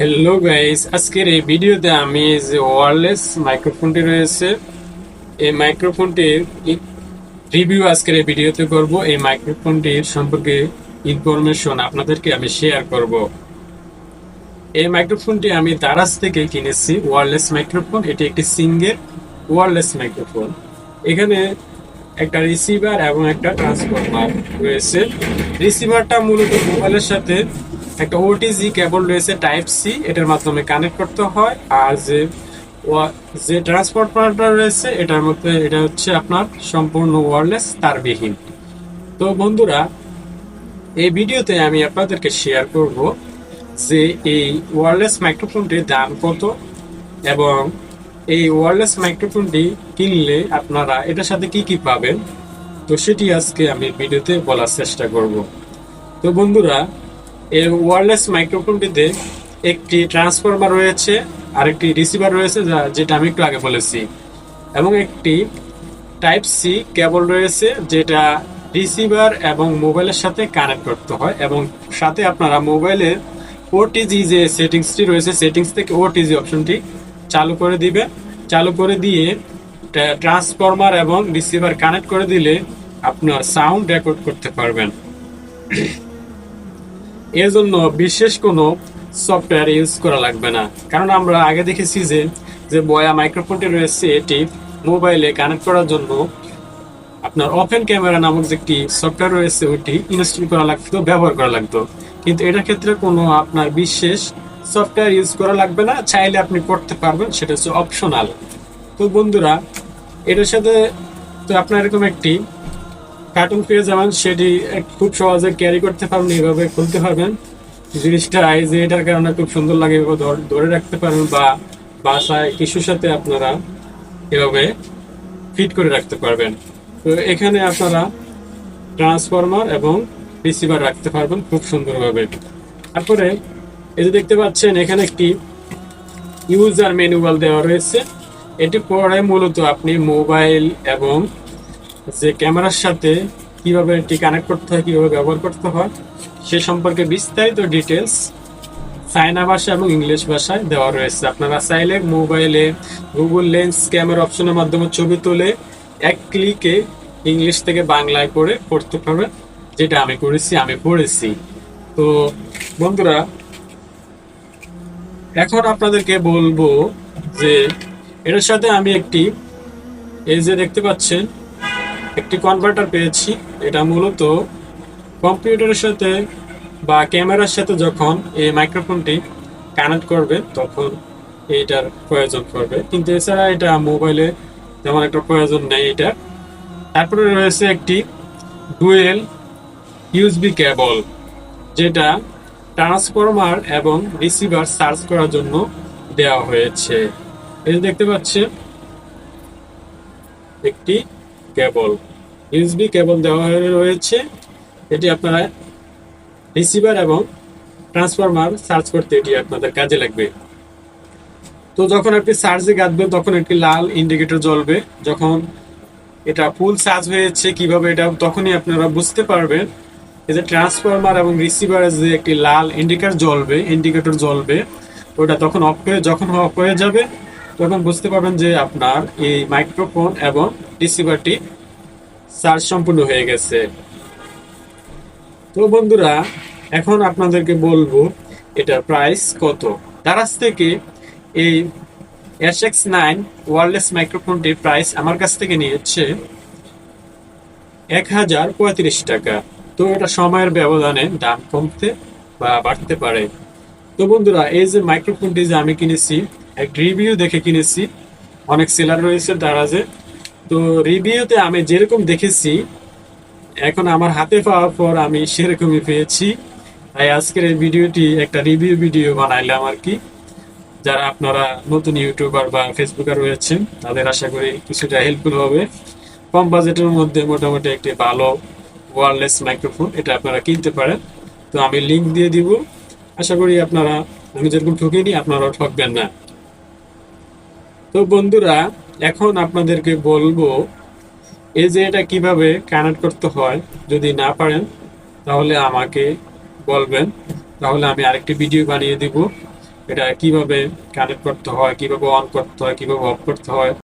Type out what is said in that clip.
Hello guys আজকের এই ভিডিওতে আমি যে ওয়ারলেস মাইক্রোফোনটি রয়েছে, এই মাইক্রোফোনটির রিভিউ আজকের এই ভিডিওতে করব। এই মাইক্রোফোনটির সম্পর্কে ইনফরমেশন আপনাদেরকে আমি শেয়ার করব। এই মাইক্রোফোনটি আমি দারাজ থেকে কিনেছি ওয়ারলেস মাইক্রোফোন এটি একটি সিঙ্গেল ওয়্যারলেস মাইক্রোফোন এখানে একটা রিসিভার এবং একটা ট্রান্সফরমার রয়েছে। রিসিভারটা মূলত মোবাইলের সাথে একটা ওটিজি কেবল রয়েছে টাইপ সি এটার মাধ্যমে কানেক্ট করতে হয়। আর যে যে ট্রান্সফরমারটা রয়েছে, এটার মধ্যে এটা হচ্ছে আপনার সম্পূর্ণ ওয়ারলেস তারবিহীন। তো বন্ধুরা, এই ভিডিওতে আমি আপনাদেরকে শেয়ার করব যে এই ওয়্যারলেস মাইক্রোফোনটির দাম কত এবং এই ওয়্যারলেস মাইক্রোফোনটি কিনলে আপনারা এটার সাথে কি কি পাবেন? তো সেটি আজকে আমি ভিডিওতে বলার চেষ্টা করব। তো বন্ধুরা এই ওয়্যারলেস মাইক্রোফোনটিতে একটি ট্রান্সফরমার রয়েছে আর একটি রিসিভার রয়েছে, যা- যেটা আমি একটু আগে বলেছি। এবং একটি টাইপ সি কেবল রয়েছে, যেটা রিসিভার এবং মোবাইলের সাথে কানেক্ট করতে হয়। এবং সাথে আপনারা মোবাইলের ওটিজি যে সেটিংসটি রয়েছে সেটিংস থেকে ওটিজি অপশনটি চালু করে দিবে। চালু করে দিয়ে ট্রান্সফরমার এবং রিসিভার কানেক্ট করে দিলে আপনার সাউন্ড রেকর্ড করতে পারবেন। এর জন্য বিশেষ কোনো সফটওয়্যার ইউজ করা লাগবে না। কারণ আমরা আগে দেখেছি যে যে বয়া মাইক্রোফোনটি রয়েছে, এটি মোবাইলে কানেক্ট করার জন্য আপনার ওপেন ক্যামেরা নামক যে একটি সফটওয়্যার রয়েছে ওটি ইনস্টল করা লাগতো, ব্যবহার করা লাগতো। কিন্তু এটার ক্ষেত্রে কোনো আপনার বিশেষ সফটওয়্যার ইউজ করা লাগবে না। চাইলে আপনি করতে পারবেন, সেটা হচ্ছে অপশনাল তো বন্ধুরা, এটার সাথে তো আপনার এরকম একটি কার্টুন পেয়ে যাবেন, সেটি খুব সহজে ক্যারি করতে পারবেন, এভাবে খুলতে পারবেন। জিনিসটা যে এটার কারণে খুব সুন্দর লাগে ধরে রাখতে পারবেন বা বাসায় টিস্যুর সাথে আপনারা এভাবে ফিট করে রাখতে পারবেন। তো এখানে আপনারা ট্রান্সফরমার এবং রিসিভার রাখতে পারবেন, খুব সুন্দরভাবে। তারপরে এই যে দেখতে পাচ্ছেন, এখানে একটি ইউজার ম্যানুয়াল দেওয়া রয়েছে। এটি পরে মূলত আপনি মোবাইল এবং যে ক্যামেরার সাথে কীভাবে এটি কানেক্ট করতে হয়, কীভাবে ব্যবহার করতে হয়, সে সম্পর্কে বিস্তারিত ডিটেলস চায়না ভাষা এবং ইংলিশ ভাষায় দেওয়া রয়েছে। আপনারা চাইলে মোবাইলে গুগল লেন্স ক্যামেরা অপশনের মাধ্যমে ছবি তুলে এক ক্লিকে ইংলিশ থেকে বাংলায় করে পড়তে পারবেন, যেটা আমি করেছি, আমি পড়েছি। তো বন্ধুরা, এখন আপনাদেরকে বলব যে এটার সাথে আমি একটি এই যে দেখতে পাচ্ছেন একটি কনভার্টার পেয়েছি। এটা মূলত কম্পিউটারের সাথে বা ক্যামেরার সাথে যখন এই মাইক্রোফোনটি কানেক্ট করবে, তখন এইটার প্রয়োজন পড়বে। কিন্তু এছাড়া এটা মোবাইলে তেমন একটা প্রয়োজন নেই এটা। তারপরে রয়েছে একটি ডুয়েল ইউএসবি কেবল যেটা ট্রান্সফরমার এবং রিসিভার সার্চ করার জন্য দেওয়া হয়েছে। এই দেখতে পাচ্ছেন, একটি কেবল। ইউএসবি কেবল দেওয়া হয়ে রয়েছে। এটি আপনারা রিসিভার এবং ট্রান্সফরমার সার্চ করতে এটি আপনাদের কাজে লাগবে। তো যখন আপনি চার্জে গাঁথবেন, তখন একটি লাল ইন্ডিকেটর জ্বলবে। যখন এটা ফুল চার্জ হয়েছে কীভাবে এটা, তখনই আপনারা বুঝতে পারবেন এই যে ট্রান্সফরমার এবং রিসিভারের যে একটি লাল ইন্ডিকেটর জ্বলবে ইন্ডিকেটর জ্বলবে ওটা তখন অফ হয়ে, যখন অফ হয়ে যাবে তখন বুঝতে পারবেন যে আপনার এই মাইক্রোফোন এবং রিসিভারটি চার্জ সম্পূর্ণ হয়ে গেছে। তো বন্ধুরা, এখন আপনাদেরকে বলব এটার প্রাইস কত। দারাজ থেকে এই এস এক্স নাইন ওয়ারলেস মাইক্রোফোনটির প্রাইস আমার কাছ থেকে নিয়েছে এক হাজার পঁয়ত্রিশ টাকা। তো এটা সময়ের ব্যবধানে দাম কমতে বা বাড়তে পারে। তো বন্ধুরা, এই যে মাইক্রোফোনটি যে আমি কিনেছি এক রিভিউ দেখে কিনেছি। অনেক সেলার রয়েছে দারাজে তো রিভিউতে আমি যেরকম দেখেছি, এখন আমার হাতে পাওয়ার পর আমি সেরকমই পেয়েছি। তাই আজকের এই ভিডিওটি একটা রিভিউ ভিডিও বানাইলাম আর কি। যারা আপনারা নতুন ইউটিউবার বা ফেসবুকার রয়েছেন, তাদের আশা করি কিছুটা হেল্পফুল হবে। কম বাজেটের মধ্যে মোটামুটি একটি ভালো ওয়ারলেস মাইক্রোফোন এটা আপনারা কিনতে পারেন। তো আমি লিঙ্ক দিয়ে দিব। আশা করি আপনারা আমি যেরকম ঠকিনি, আপনারাও ঠকবেন না। তো বন্ধুরা, এখন আপনাদেরকে বলব, এই যে এটা কীভাবে কানেক্ট করতে হয়, যদি না পারেন, তাহলে আমাকে বলবেন। তাহলে আমি আরেকটি ভিডিও বানিয়ে দিব। এটা কীভাবে কানেক্ট করতে হয়, কীভাবে অন করতে হয়, কীভাবে অফ করতে হয়।